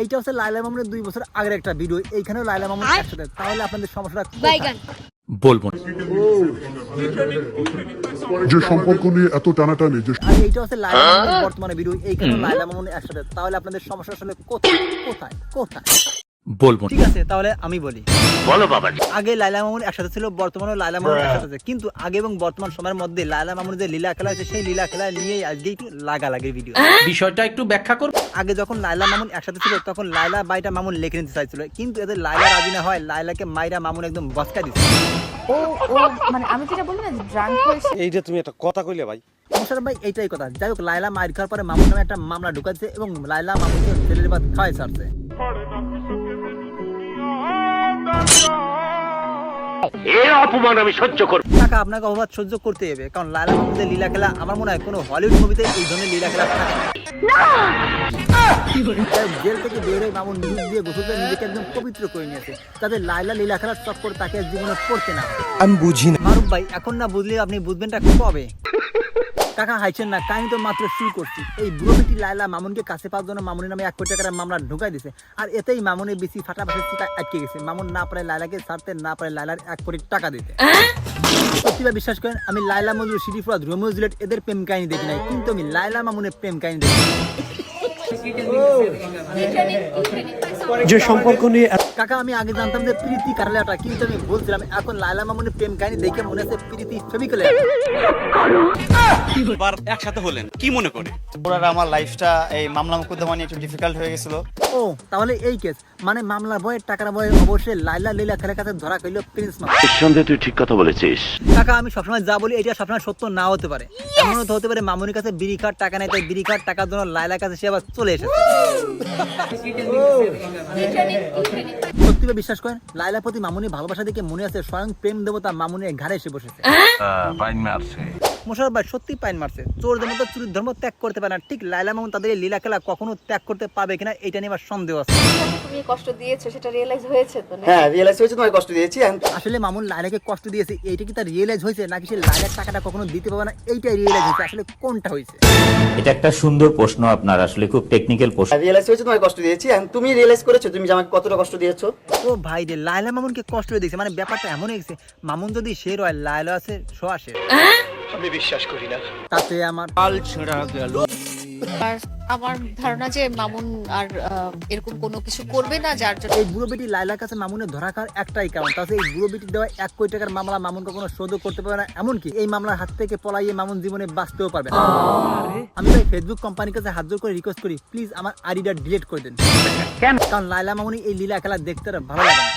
এইটা হচ্ছে লাইলা মামুনের দুই বছর আগের একটা ভিডিও এইখানেও লাইলা মামুন একসাথে। তাহলে আপনাদের সমস্যাটা বলব যে সম্পর্ক নিয়ে এত টানাটানি যে আর এইটা হচ্ছে লাইলা মামুনের বর্তমানে ভিডিও এইখানেও লাইলা মামুন একসাথে। তাহলে আপনাদের সমস্যা আসলে কোথায়? কোথায়? কোথায়? বলব ঠিক আছে তাহলে আমি বলি। বলো বাবা আগে লাইলা মামুন একসাথে ছিল বর্তমানে লাইলা মামুন একসাথে আছে। কিন্তু আগে এবং বর্তমান সময়ের মধ্যে লাইলা মামুন যে লীলা খেলা আছে সেই লীলা খেলা নিয়েই আজকে একটু লাগালাগির ভিডিও বিষয়টা একটু ব্যাখ্যা করব আগে যখন লাইলা মামুন একসাথে ছিল তখন লাইলা বাইটা মামুন লেখে নিতে চাইছিল। কিন্তু এদের লাইলা রাজি না হয় লাইলাকে মাইরা মামুন একদম বসকা দিচ্ছে ও ও মানে আমি যেটা বলি না ড্রাঙ্ক হয়েছে। এইটা তুমি একটা কথা কইলে ভাই। মোশারফ ভাই এইটাই কথা। যাই হোক লাইলা মাইর খাওয়ার পরে মামুন নামে একটা মামলা ঢুকাচ্ছে এবং লাইলা মামুনকে জেলের বাদ খাওয়াই ছাড়ছে। টাকা আপনাকে অবাধ সহ্য করতে হবে কারণ লালা মুভিতে লীলা খেলা আমার মনে হয় কোনো হলিউড মুভিতে এই ধরনের লীলা খেলা থাকে না। জেল থেকে বের হয়ে মামুন নিজ দিয়ে গোসল করে নিজেকে একদম পবিত্র করে নিয়েছে যাতে লাইলা লীলা খেলার চক্কর তাকে জীবনে পড়তে না আমি বুঝি না। মারুফ ভাই এখন না বুঝলে আপনি বুঝবেনটা কবে? টাকা হাইছেন না কাহিনী তো মাত্র শুরু করছি। এই বুড়োবিটি লাইলা মামুনকে কাছে পাওয়ার জন্য মামুনের নামে এক কোটি টাকার মামলা ঢুকাই দিছে। আর এতেই মামুনের বেশি ফাটাফাটি চিতা আটকে গেছে। মামুন না পারে লাইলাকে ছাড়তে না পারে লাইলার এক কোটি টাকা দিতে। সত্যি বিশ্বাস করেন আমি লাইলা মজুর সিটি ফুরাদ রোমিও জুলেট এদের প্রেম কাহিনী দেখি নাই। কিন্তু আমি লাইলা মামুনের প্রেম কাহিনী দেখি যে সম্পর্ক নিয়ে কাকা আমি আগে জানতাম যে প্রীতি কারালাটা কিন্তু আমি বলছিলাম এখন লাইলা মামুনের প্রেম কাহিনী দেখে মনে হচ্ছে প্রীতি করে এবার একসাথে হলেন কি মনে করে? পুরো আমার লাইফটা এই মামলা মুকদ্দমা নিয়ে একটু ডিফিকাল্ট হয়ে গেছিল। ও তাহলে এই কেস মানে মামলা বয়ে টাকার বয়ে অবশ্যই লাইলা লীলা খেলার কাছে ধরা কইল প্রিন্স মামা তুই ঠিক কথা বলেছিস। টাকা আমি সবসময় যা বলি এটা সবসময় সত্য না হতে পারে। এমনও তো হতে পারে মামুনির কাছে বিড়ি খাওয়ার টাকা নেই তাই বিড়ি খাওয়ার টাকার জন্য লাইলার কাছে সে আবার চলে এসেছে। সত্যি বিশ্বাস করেন লাইলার প্রতি মামুনি ভালোবাসা দেখে মনে আছে স্বয়ং প্রেম দেবতা মামুনের ঘাড়ে এসে বসেছে। মোশারফ ভাই সত্যি পাইন মারছে। চোরদের মতো চুরির ধর্ম ত্যাগ করতে পারে না। ঠিক লাইলা মামুন তাদের এই লীলা খেলা কখনো ত্যাগ করতে পাবে কিনা এটা নিয়ে আমার সন্দেহ আছে। তুমি কষ্ট দিয়েছ সেটা রিয়েলাইজ হয়েছে তো হ্যাঁ রিয়েলাইজ হয়েছে তোমায় কষ্ট দিয়েছি আসলে মামুন লাইলাকে কষ্ট দিয়েছে এইটা কি তার রিয়েলাইজ হয়েছে নাকি সে লাইলার টাকাটা কখনো দিতে পারবে না এইটাই রিয়েলাইজ হয়েছে। আসলে কোনটা হয়েছে? এটা একটা সুন্দর প্রশ্ন আপনার আসলে খুব টেকনিক্যাল প্রশ্ন। রিয়েলাইজ হয়েছে তোমায় কষ্ট দিয়েছি তুমি রিয়েলাইজ করেছ তুমি যে আমাকে কতটা কষ্ট দিয়েছ। ও ভাই রে লাইলা মামুনকে কষ্ট দিয়ে দিয়েছে মানে ব্যাপারটা এমন হয়ে গেছে মামুন যদি সে রয় লাইলা আছে শো আসে। আমি বিশ্বাস করি না। তাতে আমার আর আমার ধারণা যে মামুন আর এরকম কোনো কিছু করবে না যার জন্য এই বুড়ো বেটি লাইলার কাছে মামুনের ধরা খাওয়ার একটাই কারণ। তাতে এই বুড়ো বেটি দেওয়া এক কোটি টাকার মামলা মামুন কখনো শোধও করতে পারবে না। এমনকি এই মামলার হাত থেকে পলাইয়ে মামুন জীবনে বাঁচতেও পারবে না। আমি ভাই ফেসবুক কোম্পানির কাছে হাত জোর করে রিকোয়েস্ট করি প্লিজ আমার আইডিটা ডিলিট করে দেন। কেন? কারণ লাইলা মামুনি এই লীলা খেলা দেখতে ভালো লাগে না।